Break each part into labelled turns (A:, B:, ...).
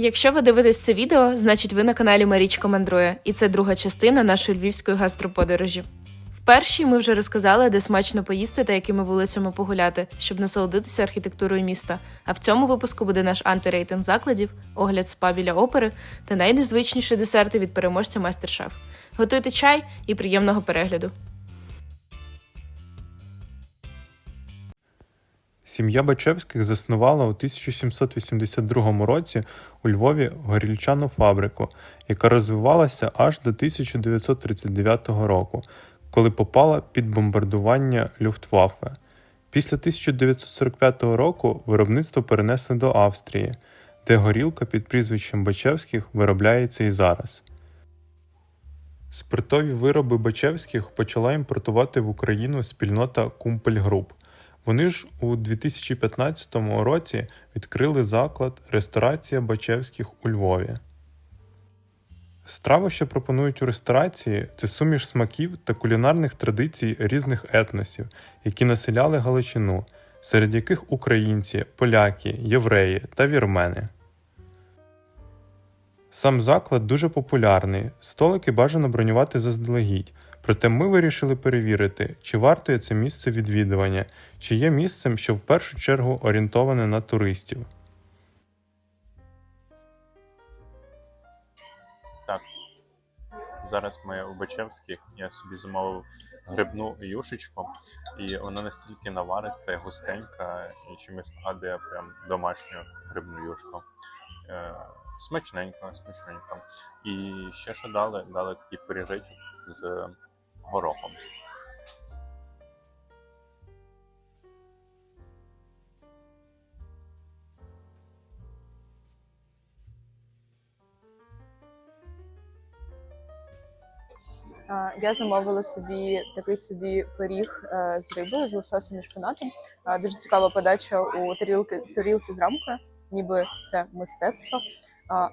A: Якщо ви дивитесь це відео, значить ви на каналі Марічка Мандрує, і це друга частина нашої львівської гастроподорожі. В першій ми вже розказали, де смачно поїсти та якими вулицями погуляти, щоб насолодитися архітектурою міста. А в цьому випуску буде наш антирейтинг закладів, огляд спа біля опери та найнезвичніші десерти від переможця майстер-шеф. Готуйте чай і приємного перегляду.
B: Сім'я Бачевських заснувала у 1782 році у Львові горільчану фабрику, яка розвивалася аж до 1939 року, коли попала під бомбардування Люфтваффе. Після 1945 року виробництво перенесли до Австрії, де горілка під прізвищем Бачевських виробляється і зараз. Спиртові вироби Бачевських почала імпортувати в Україну спільнота Кумпель Груп. Вони ж у 2015 році відкрили заклад Ресторація Бачевських у Львові. Страви, що пропонують у ресторації, це суміш смаків та кулінарних традицій різних етносів, які населяли Галичину, серед яких українці, поляки, євреї та вірмени. Сам заклад дуже популярний, столики бажано бронювати заздалегідь. Проте ми вирішили перевірити, чи вартує це місце відвідування, чи є місцем, що в першу чергу орієнтоване на туристів.
C: Так. Зараз ми у Бачевських. Я собі замовив грибну юшечку, і вона настільки навариста і густенька, і чимось нагадує прям домашню грибну юшку. Смачненько, смачненько. І ще що дали? Дали такий пиріжечок з горохом.
D: Я замовила собі такий собі пиріг е, з рибою, з лососем і шпинатом. Дуже цікава подача у тарілки тарілці з рамкою, ніби це мистецтво.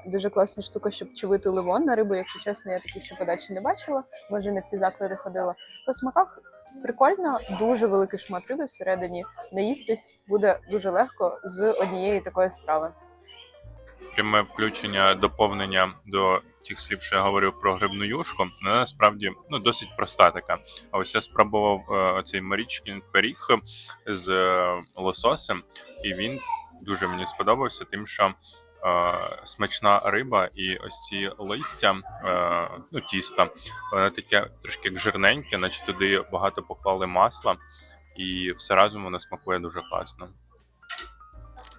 D: Дуже класна штука, щоб чувити ливон на рибу. Якщо чесно, я такі ще подачі не бачила. Може, не в ці заклади ходила. По смаках прикольно, дуже великий шмат риби всередині. Наїстись буде дуже легко з однієї такої страви.
C: Пряме включення доповнення до тих слів, що я говорив про грибну юшку, вона насправді ну, досить проста така. А ось я спробував е, оцей Марічкін пиріг з е, лососем, і він дуже мені сподобався, тим, що смачна риба і ось ці листя, е, ну, тіста, воно таке трошки як жирненьке, наче туди багато поклали масла, і все разом воно смакує дуже класно.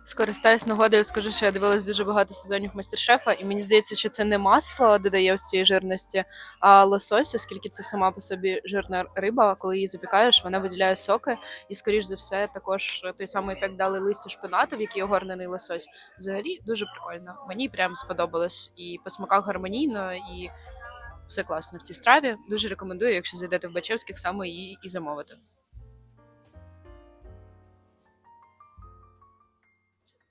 D: Скористаюсь нагодою, скажу, що я дивилась дуже багато сезонів майстер-шефа, і мені здається, що це не масло додає ось цієї жирності, а лосось, оскільки це сама по собі жирна риба. Коли її запікаєш, вона виділяє соки, і скоріш за все, також той самий ефект дали листя шпинату, в який огорнений лосось. Взагалі дуже прикольно. Мені прям сподобалось і по смаках гармонійно, і все класно в цій страві. Дуже рекомендую, якщо зайдете в Бачевських, саме її і замовити.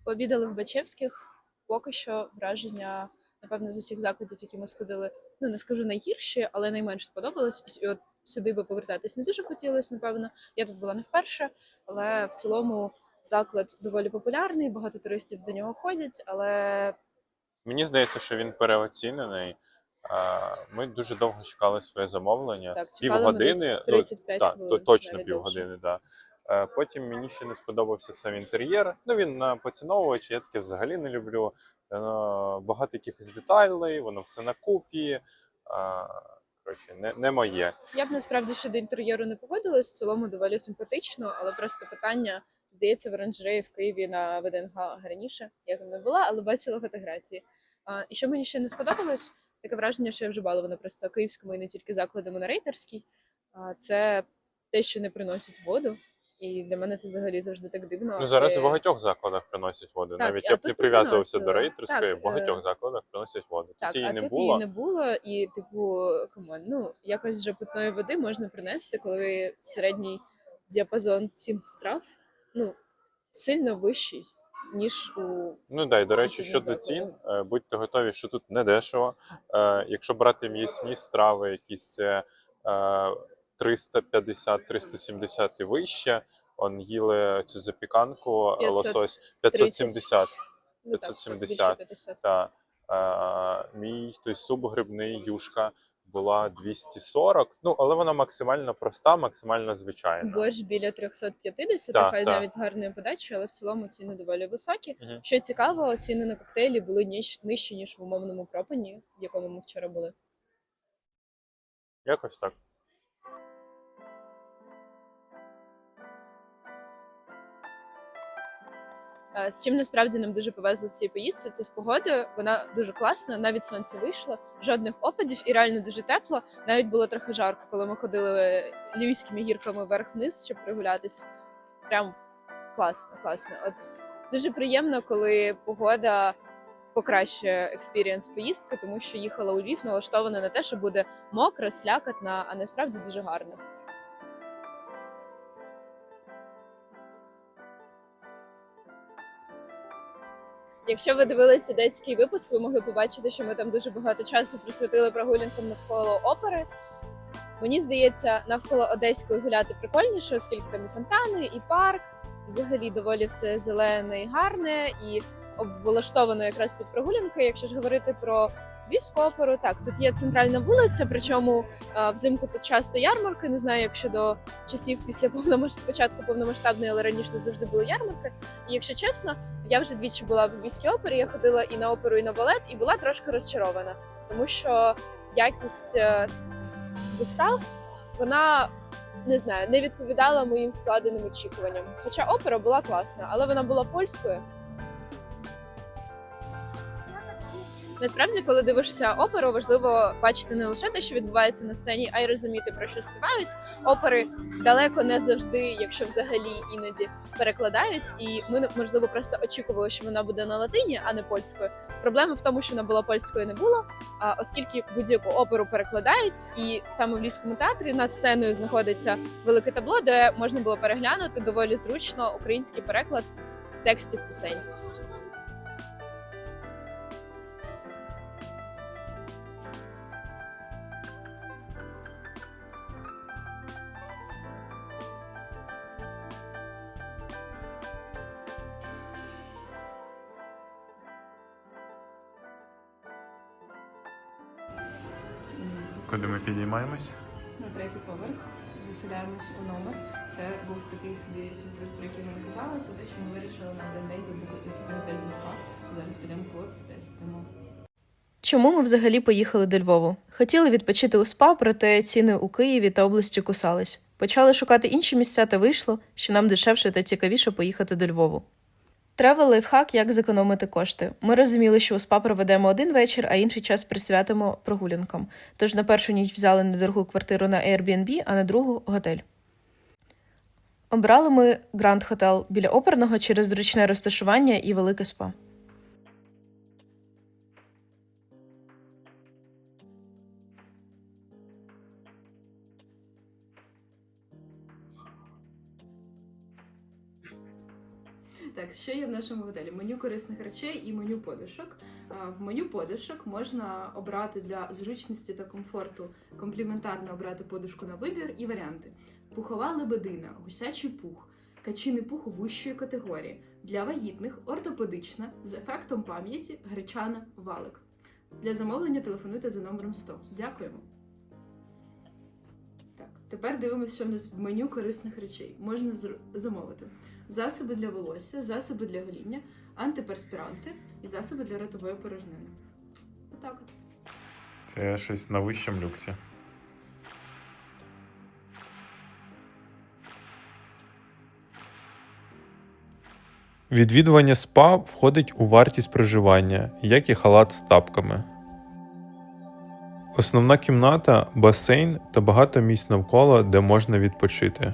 D: Пообідали в Бачевських. Поки що враження, напевно, з усіх закладів, які ми сходили, ну не скажу найгірші, але найменш сподобалось. І от сюди би повертатись не дуже хотілося, напевно. Я тут була не вперше, але в цілому заклад доволі популярний, багато туристів до нього ходять, але
C: Мені здається, що він переоцінений. Ми дуже довго чекали своє замовлення.
D: так, чекали ми десь
C: півгодини.
D: 35
C: так,
D: хвилин.
C: то точно півгодини, да. Е, Потім мені ще не сподобався сам інтер'єр. Ну він на поціновувач, я таке взагалі не люблю. Багато якихось деталей, воно все на купі. Коротше, не, не моє.
D: Я б насправді щодо інтер'єру не погодилась. В цілому доволі симпатично, але просто питання здається в оранжереї в Києві на ВДНГ раніше. Я там не була, але бачила фотографії. А, і що мені ще не сподобалось, таке враження, що я вже балована просто київському і не тільки закладами на рейтерській. А, це те, що не приносять воду. І для мене це взагалі завжди так дивно.
C: Ну зараз
D: Це-
C: в багатьох закладах приносять воду.
D: Так,
C: Навіть я б не прив'язувався до рейтерської, в багатьох
D: е,
C: закладах приносять воду.
D: Так,
C: тут її
D: а
C: не
D: тут
C: було.
D: її не було, і типу, камон, ну якось вже питної води можна принести, коли середній діапазон цін страв ну сильно вищий, ніж у
C: Ну да, і до речі, щодо
D: закладах.
C: цін, е, будьте готові, що тут не дешево. Е, Якщо брати м'ясні страви, якісь це 350-370 і вище, он їли цю запіканку,
D: 530.
C: лосось 570.
D: Ну, так,
C: 570. Та, е, мій той суп грибний юшка була 240, ну але вона максимально проста, максимально звичайна.
D: Борщ біля 350,
C: Так,
D: хай
C: так.
D: навіть з гарною подачею, але в цілому ціни доволі високі.
C: Мгм.
D: Що цікаво, ціни на коктейлі були ніж- нижчі, ніж в умовному пропані, в якому ми вчора були.
C: Якось так.
D: З чим насправді нам дуже повезло в цій поїздці, це з погодою. Вона дуже класна, навіть сонце вийшло, жодних опадів і реально дуже тепло. Навіть було трохи жарко, коли ми ходили львівськими гірками вверх-вниз, щоб прогулятись. Прям класно, класно. От дуже приємно, коли погода покращує експірієнс поїздки, тому що їхала у Львів налаштована на те, що буде мокро, слякотна, а насправді дуже гарно. Якщо ви дивилися одеський випуск, ви могли побачити, що ми там дуже багато часу присвятили прогулянкам навколо опери. Мені здається, навколо одеської гуляти прикольніше, оскільки там і фонтани, і парк. Взагалі доволі все зелене і гарне, і облаштовано якраз під прогулянки. Якщо ж говорити про Львівську оперу, так тут є центральна вулиця, причому е, взимку тут часто ярмарки. Не знаю, якщо до часів після повномасштаб... початку повномасштабної, але раніше завжди були ярмарки. І якщо чесно, я вже двічі була в Львівській опері. Я ходила і на оперу, і на балет, і була трошки розчарована, тому що якість е, вистав вона не знаю, не відповідала моїм складеним очікуванням. Хоча опера була класна, але вона була польською. Насправді, коли дивишся оперу, важливо бачити не лише те, що відбувається на сцені, а й розуміти про що співають. Опери далеко не завжди, якщо взагалі іноді перекладають, і ми можливо просто очікували, що вона буде на латині, а не польською. Проблема в тому, що вона була польською, не було. Оскільки будь-яку оперу перекладають, і саме в Львівському театрі над сценою знаходиться велике табло, де можна було переглянути доволі зручно український переклад текстів пісень.
C: Підіймаємось?
A: На третій поверх заселяємось у номер. Це був такий собі сюрприз, про який ми не казали. Це те, що ми вирішили на один день забукати собі готель для спа. Зараз підемо потестимо. Чому ми взагалі поїхали до Львову? Хотіли відпочити у спа, проте ціни у Києві та області кусались. Почали шукати інші місця та вийшло, що нам дешевше та цікавіше поїхати до Львову. Тревел лайфхак, як зекономити кошти. Ми розуміли, що у спа проведемо один вечір, а інший час присвятимо прогулянкам. Тож на першу ніч взяли недорогу квартиру на Airbnb, а на другу готель. Обрали ми Гранд Хотел біля оперного через зручне розташування і велике спа. Так, що є в нашому готелі? Меню корисних речей і меню подушок. В меню подушок можна обрати для зручності та комфорту компліментарно обрати подушку на вибір і варіанти: пухова лебедина, гусячий пух, качиний пух вищої категорії, для вагітних, ортопедична, з ефектом пам'яті, гречана, валик. Для замовлення телефонуйте за номером 100. Дякуємо. Так, тепер дивимося, що в нас в меню корисних речей. Можна замовити засоби для волосся, засоби для гоління, антиперспіранти і засоби для ротової порожнини. Отак от.
C: Це щось на вищому люксі.
B: Відвідування спа входить у вартість проживання, як і халат з тапками. Основна кімната, басейн та багато місць навколо, де можна відпочити.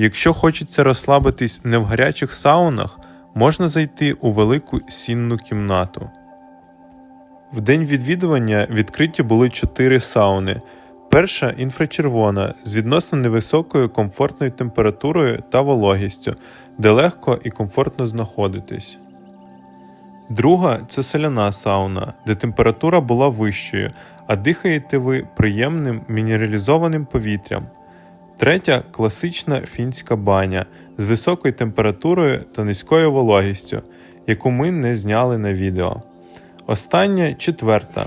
B: Якщо хочеться розслабитись не в гарячих саунах, можна зайти у велику сінну кімнату. В день відвідування відкриті були чотири сауни. Перша інфрачервона з відносно невисокою комфортною температурою та вологістю, де легко і комфортно знаходитись. Друга це соляна сауна, де температура була вищою, а дихаєте ви приємним мінералізованим повітрям. Третя класична фінська баня з високою температурою та низькою вологістю, яку ми не зняли на відео. Остання четверта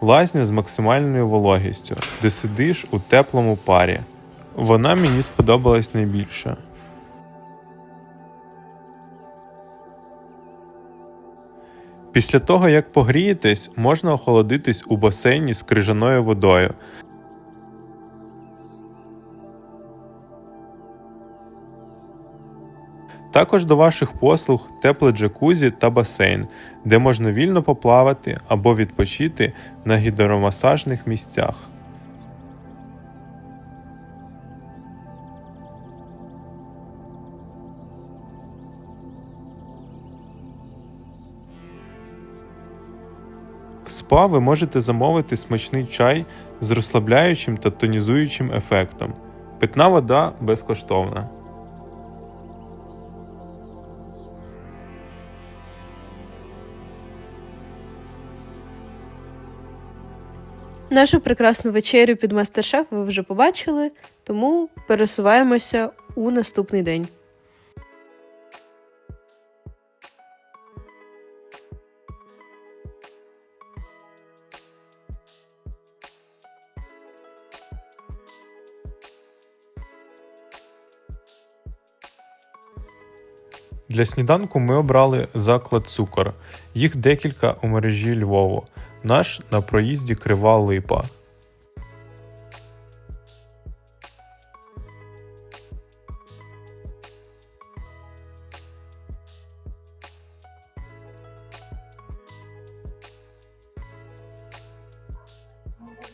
B: лазня з максимальною вологістю, де сидиш у теплому парі. Вона мені сподобалась найбільше. Після того, як погрієтесь, можна охолодитись у басейні з крижаною водою. Також до ваших послуг тепле джакузі та басейн, де можна вільно поплавати або відпочити на гідромасажних місцях. В спа ви можете замовити смачний чай з розслабляючим та тонізуючим ефектом. Питна вода безкоштовна.
A: Нашу прекрасну вечерю під мастер-шеф ви вже побачили, тому пересуваємося у наступний день.
B: Для сніданку ми обрали заклад цукор. Їх декілька у мережі Львову. Наш на проїзді Крива Липа.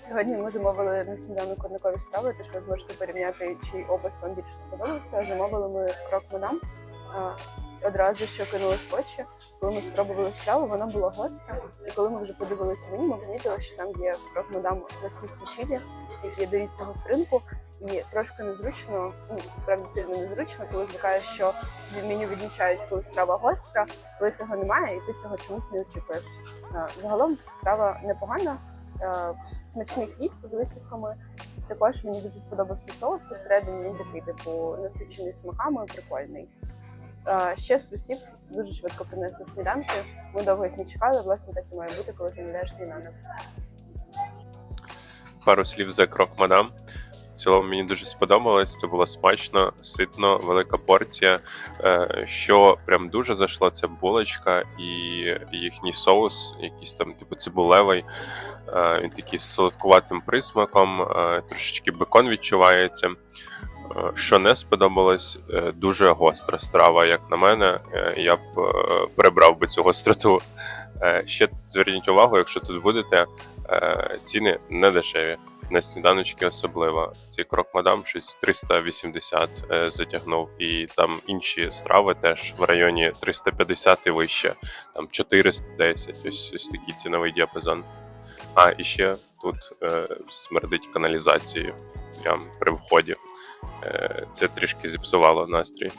D: Сьогодні ми замовили на сніданок однакові страви, тож ви зможете порівняти, чий опис вам більше сподобався. Замовили ми крок мадам. Одразу що кинулось в очі, коли ми спробували страву, вона була гостра. І коли ми вже подивилися меню, ми помітили, що там є мадам пластівці чилі, які дають цю гостринку. І трошки незручно, ну справді сильно незручно, коли звикаєш, що в меню відмічають, коли страва гостра, коли цього немає, і ти цього чомусь не очікуєш. Загалом страва непогана. Е, смачний хліб з висівками. Також мені дуже сподобався соус посередині. Він такий, типу, насичений смаками, прикольний. Ще плюсів дуже швидко принесли сніданки. Ми довго їх не чекали. Власне, так і має бути, коли замовляєш сніданок.
E: пару слів за крок мадам. В цілому мені дуже сподобалось. Це було смачно, ситно, велика порція. Е, Що прям дуже зайшло, це булочка і їхній соус, якийсь там, типу, цибулевий. Е, Він такий з солодкуватим присмаком, е, трошечки бекон відчувається. Що не сподобалось, е, дуже гостра страва, як на мене. Е, Я б е, прибрав би цю гостроту. Ще зверніть увагу, якщо тут будете, ціни не дешеві. На сніданочки особливо. Цей крок мадам щось 380 е, затягнув, і там інші страви теж в районі 350 і вище, там 410, ось, ось такий ціновий діапазон. А, і ще тут е, смердить каналізацією прямо при вході. Е, це трішки зіпсувало настрій.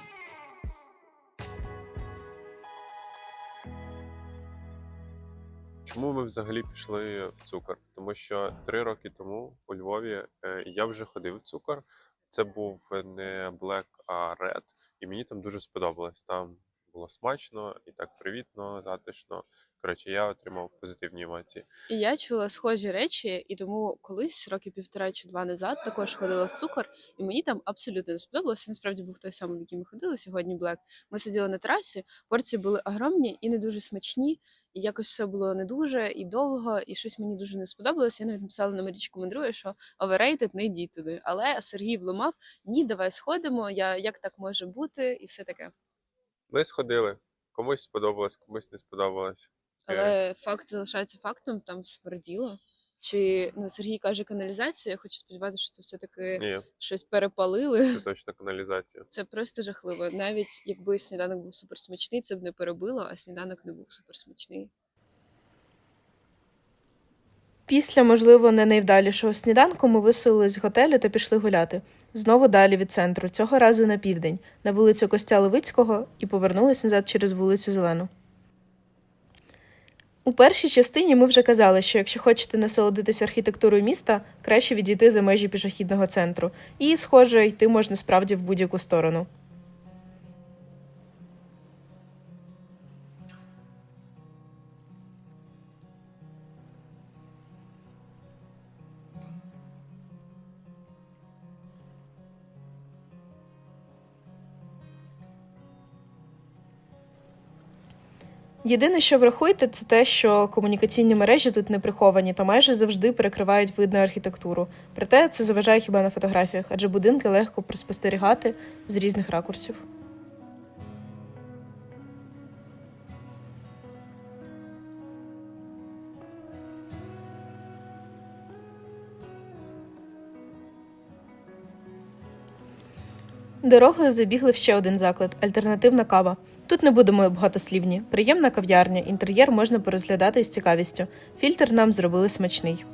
E: Чому ми взагалі пішли в цукор? Тому що три роки тому у Львові е, я вже ходив в цукор. Це був не Black, а Red, і мені там дуже сподобалось. Там було смачно і так привітно, затишно. Коротше, я отримав позитивні емоції.
F: І я чула схожі речі, і тому колись, роки півтора чи два назад, також ходила в цукор, і мені там абсолютно не сподобалося. Насправді був той самий, в який ми ходили сьогодні. Блек. Ми сиділи на трасі, порції були огромні і не дуже смачні. І якось все було не дуже і довго, і щось мені дуже не сподобалося. Я навіть написала на Марічку Мандрує, що overrated, не йдіть туди. Але Сергій вломав: ні, давай сходимо. Я як так може бути, і все таке.
E: Ми сходили. Комусь сподобалось, комусь не сподобалось.
F: Але факт залишається фактом, там смерділо. Чи ну Сергій каже каналізація? Я хочу сподіватися, що це все таки
E: Ні,
F: щось перепалили.
E: це точно каналізація.
F: Це просто жахливо. Навіть якби сніданок був суперсмачний, це б не перебило, а сніданок не був суперсмачний.
A: Після, можливо, не найвдалішого сніданку ми виселились з готелю та пішли гуляти. Знову далі від центру, цього разу на південь, на вулицю Костя Левицького і повернулись назад через вулицю Зелену. У першій частині ми вже казали, що якщо хочете насолодитися архітектурою міста, краще відійти за межі пішохідного центру. І, схоже, йти можна справді в будь-яку сторону. Єдине, що врахуйте, це те, що комунікаційні мережі тут не приховані та майже завжди перекривають видно архітектуру. Проте це заважає хіба на фотографіях, адже будинки легко спостерігати з різних ракурсів. Дорогою забігли в ще один заклад альтернативна кава. Тут не будемо багатослівні. Приємна кав'ярня, інтер'єр можна порозглядати з цікавістю. Фільтр нам зробили смачний.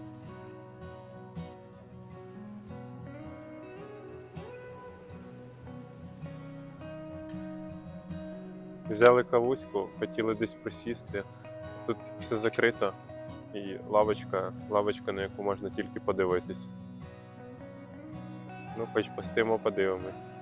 B: Взяли кавуську, хотіли десь присісти. Тут все закрито і лавочка, лавочка, на яку можна тільки подивитись. Ну, хоч постимо, подивимось.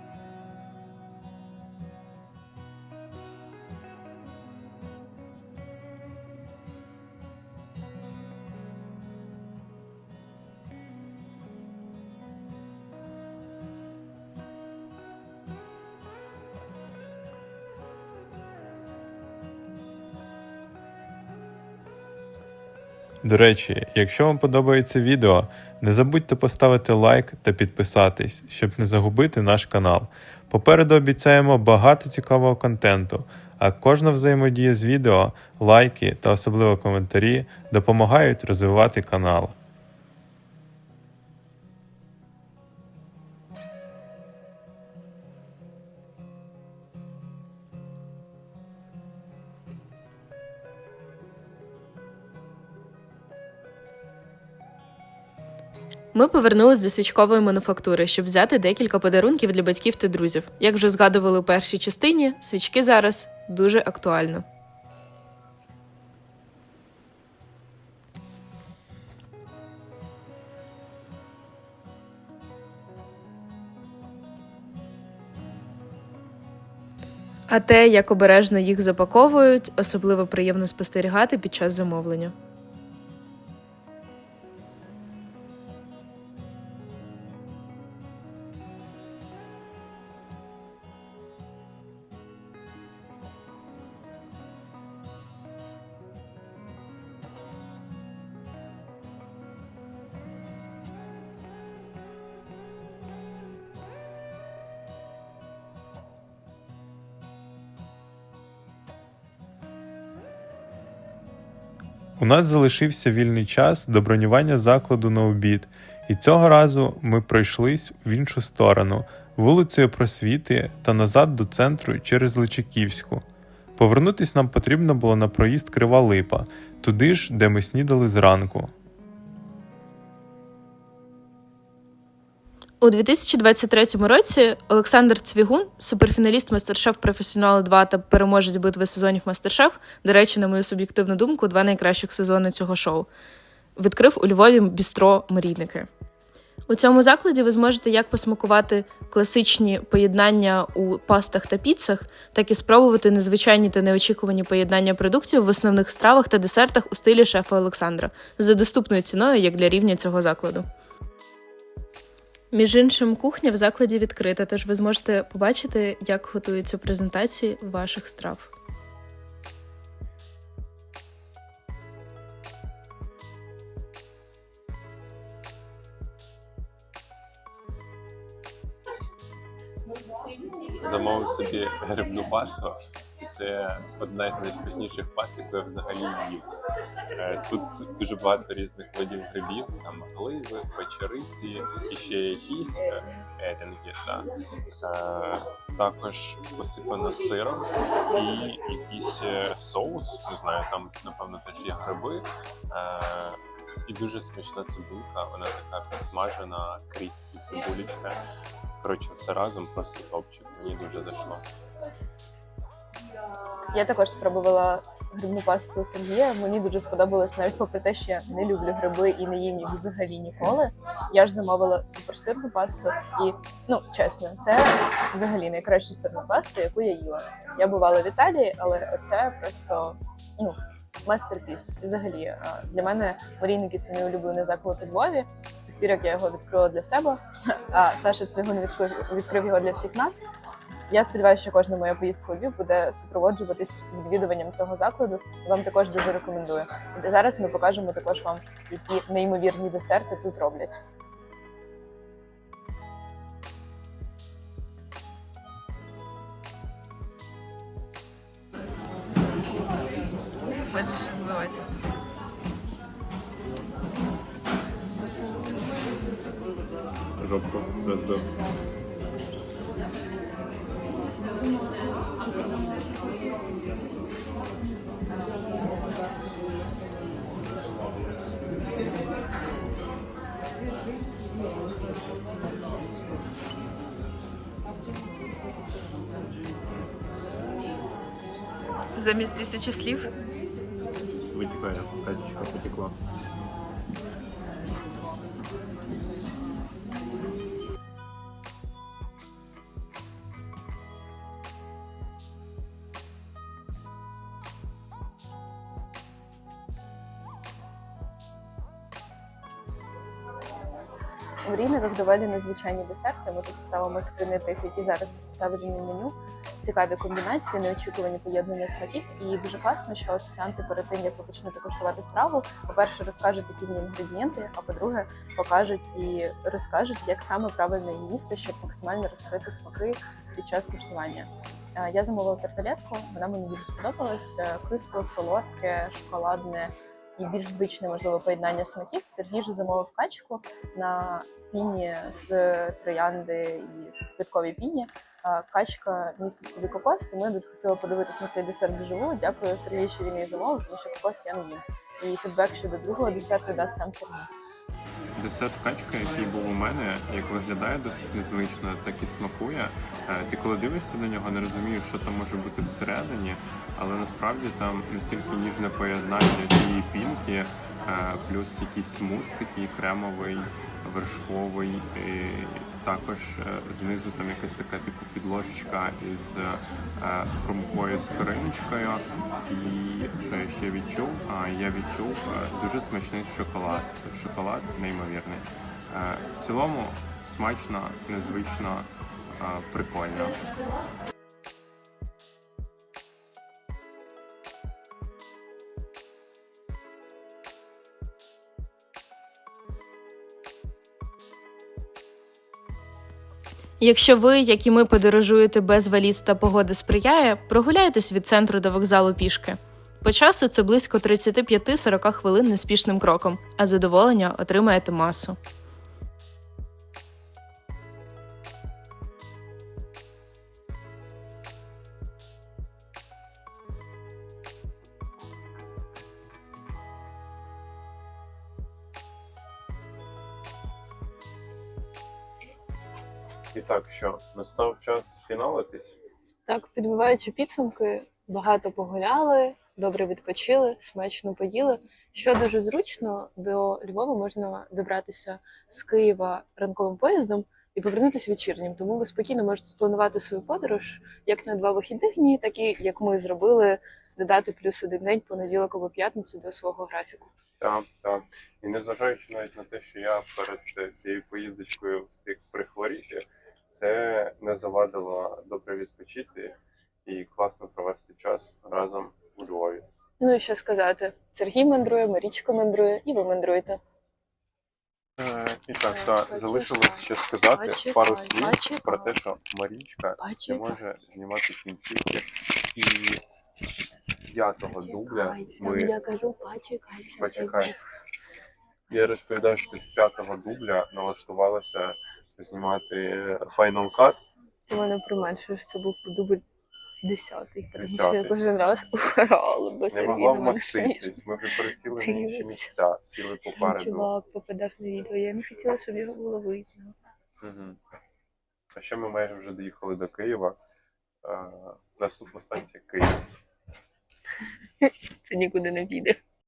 B: До речі, якщо вам подобається відео, не забудьте поставити лайк та підписатись, щоб не загубити наш канал. Попереду обіцяємо багато цікавого контенту, а кожна взаємодія з відео, лайки та особливо коментарі допомагають розвивати канал.
A: Ми повернулись до свічкової мануфактури, щоб взяти декілька подарунків для батьків та друзів. Як вже згадували у першій частині, свічки зараз дуже актуально. А те, як обережно їх запаковують, особливо приємно спостерігати під час замовлення.
B: У нас залишився вільний час до бронювання закладу на обід, і цього разу ми пройшлись в іншу сторону, вулицею Просвіти та назад до центру через Личаківську. Повернутись нам потрібно було на проїзд Крива Липа, туди ж, де ми снідали зранку.
A: У 2023 році Олександр Цвігун, суперфіналіст Мастершеф Професіонал 2 та переможець битви сезонів Мастершеф, до речі, на мою суб'єктивну думку, два найкращих сезони цього шоу, відкрив у Львові бістро Мрійники. У цьому закладі ви зможете як посмакувати класичні поєднання у пастах та піцах, так і спробувати незвичайні та неочікувані поєднання продуктів в основних стравах та десертах у стилі шефа Олександра за доступною ціною як для рівня цього закладу. Між іншим, кухня в закладі відкрита, тож ви зможете побачити, як готуються презентації ваших страв.
B: Замовив собі грибну пасту, це одна з яку я взагалі їв. Е, Тут дуже багато різних видів грибів, там гливи, печериці і ще якісь е, ерінги. Та. Е, Також посипано сиром і якийсь соус, не знаю, там напевно теж є гриби. І дуже смачна цибулька, вона така підсмажена, кріспі цибулечка. Коротше, все разом просто топчик. Мені дуже зайшло.
D: Я також спробувала грибну пасту Сергія. Мені дуже сподобалось навіть попри те, що я не люблю гриби і не їм їх взагалі ніколи. Я ж замовила суперсирну пасту, і ну чесно, це взагалі найкраща сирна паста, яку я їла. Я бувала в Італії, але це просто ну мастерпіс. Взагалі е, для мене Марійники це мій улюблений заклад у Львові. З тих пір, як я його відкрила для себе, а Саша відкрив, відкрив його для всіх нас. Я сподіваюся, що кожна моя поїздка у Львів буде супроводжуватись відвідуванням цього закладу. Вам також дуже рекомендую. І зараз ми покажемо також вам, які неймовірні десерти тут роблять.
A: Можеш збивати.
C: Жопку розбив.
A: Замість тисячі слів.
C: Витікає, катічка потекла.
D: У рівниках доволі незвичайні десерти. Ми тут ставимо скрини тих, які зараз представлені в меню. Цікаві комбінації, неочікувані поєднання смаків. І дуже класно, що офіціанти перед тим, як ви почнете куштувати страву, по-перше, розкажуть, які в ній інгредієнти, а по-друге, покажуть і розкажуть, як саме правильно її їсти, щоб максимально розкрити смаки під час куштування. Е, Я замовила тарталетку, вона мені дуже сподобалась. Е, Кисло, солодке, шоколадне і більш звичне, можливо, поєднання смаків. Сергій же замовив качку на піні з троянди і квітковій піні. Качка містить собі кокос, тому я дуже хотіла подивитись на цей десерт вживу. Дякую Сергію, що він її замовив, тому що кокос я не їм. І фідбек щодо другого десерту дасть сам Сергій.
C: Десерт качка, який був у мене, як виглядає досить незвично, так і смакує. Е, Ти коли дивишся на нього, не розумієш, що там може бути всередині, але насправді там настільки ніжне поєднання цієї пінки, е, плюс якийсь мус такий кремовий, вершковий. Також е, знизу там якась така типу підложечка із хромкою хрумкою скориночкою. І що я ще відчув? Я відчув е, дуже смачний шоколад. Шоколад неймовірний. Е, В цілому смачно, незвично, е, прикольно.
A: Якщо ви, як і ми, подорожуєте без валіз та погода сприяє, прогуляйтесь від центру до вокзалу пішки. По часу це близько 35-40 хвилин неспішним кроком, а задоволення отримаєте масу.
B: І так, що настав час фіналитись.
D: Так, підбиваючи підсумки, багато погуляли, добре відпочили, смачно поїли. Що дуже зручно, до Львова можна добратися з Києва ранковим поїздом і повернутися вечірнім. Тому ви спокійно можете спланувати свою подорож як на два вихідних дні, так і як ми зробили, додати плюс один день понеділок або п'ятницю до свого графіку.
B: Так, так. І незважаючи навіть на те, що я перед цією поїздочкою встиг прихворіти, це не завадило добре відпочити і класно провести час разом у Львові.
D: Ну і що сказати, Сергій мандрує, Марічка мандрує, і ви мандруєте.
B: Е, І так,
D: Е,
B: так, залишилось ще сказати
D: почекай,
B: пару слів
D: почекай.
B: про те, що Марічка не може знімати кінцівки. І з п'ятого дубля ми
D: Я кажу, почекай.
B: Почекай. Я розповідав, що ти з п'ятого дубля налаштувалася знімати Final Cut.
D: Ти мене применшуєш, це був дубль десятий. Тому я кожен раз ухорала, бо
B: Не могла
D: на
B: вмоститись. Ми вже пересіли на інші місця, сіли попереду.
D: Чувак попадав на відео, я не хотіла, щоб його було видно.
B: Угу. А ще ми майже вже доїхали до Києва. Е, Наступна станція Київ.
D: Це нікуди не піде.